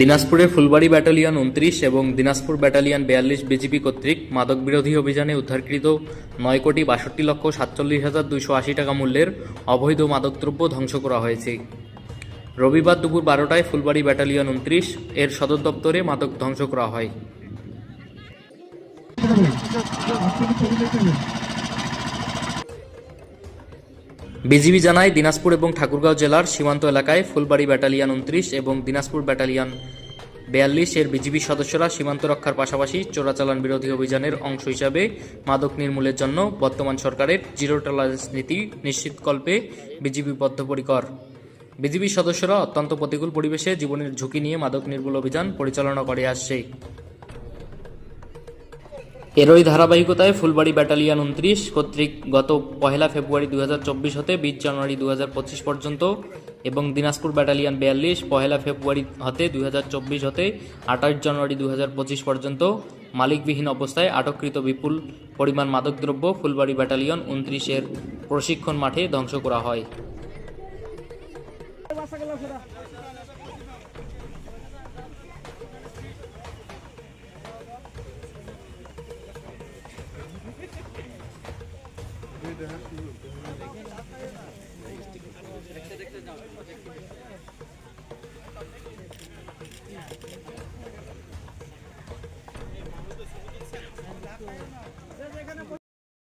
দিনাজপুরের ফুলবাড়ি ব্যাটালিয়ন উনত্রিশ এবং দিনাজপুর ব্যাটালিয়ন বিয়াল্লিশ বিজিপি কর্তৃক মাদক বিরোধী অভিযানে উদ্ধারকৃত নয় কোটি বাষট্টি লক্ষ সাতচল্লিশ হাজার দুইশো আশি টাকা মূল্যের অবৈধ মাদকদ্রব্য ধ্বংস করা হয়েছে। রবিবার দুপুর বারোটায় ফুলবাড়ি ব্যাটালিয়ন উনত্রিশ এর সদর দপ্তরে মাদক ধ্বংস করা হয়। বিজিবি জানায়, দিনাজপুর এবং ঠাকুরগাঁও জেলার সীমান্ত এলাকায় ফুলবাড়ি ব্যাটালিয়ান উনত্রিশ এবং দিনাজপুর ব্যাটালিয়ন বিয়াল্লিশ এর বিজিবি সদস্যরা সীমান্ত রক্ষার পাশাপাশি চোরাচালান বিরোধী অভিযানের অংশ হিসাবে মাদক নির্মূলের জন্য বর্তমান সরকারের জিরো টলারেন্স নীতি নিশ্চিতকল্পে বিজিবি বদ্ধপরিকর বিজিবি সদস্যরা অত্যন্ত প্রতিকূল পরিবেশে জীবনের ঝুঁকি নিয়ে মাদক নির্মূল অভিযান পরিচালনা করে আসছে। এরই ধারাবাহিকতায় ফুলবাড়ি ব্যাটালিয়ন উনত্রিশ, কর্তৃক গত পহেলা ফেব্রুয়ারি দু হাজার চব্বিশ হতে বিশ জানুয়ারি দু হাজার পঁচিশ পর্যন্ত এবং দিনাজপুর ব্যাটালিয়ন বিয়াল্লিশ, পহেলা ফেব্রুয়ারি হতে দু হাজার চব্বিশ হতে আঠাশ জানুয়ারি দু হাজার পঁচিশ পর্যন্ত মালিকবিহীন অবস্থায় আটককৃত বিপুল পরিমাণ মাদকদ্রব্য ফুলবাড়ি ব্যাটালিয়ন উনত্রিশের প্রশিক্ষণ মাঠে ধ্বংস করা হয়। Ja, der hat die.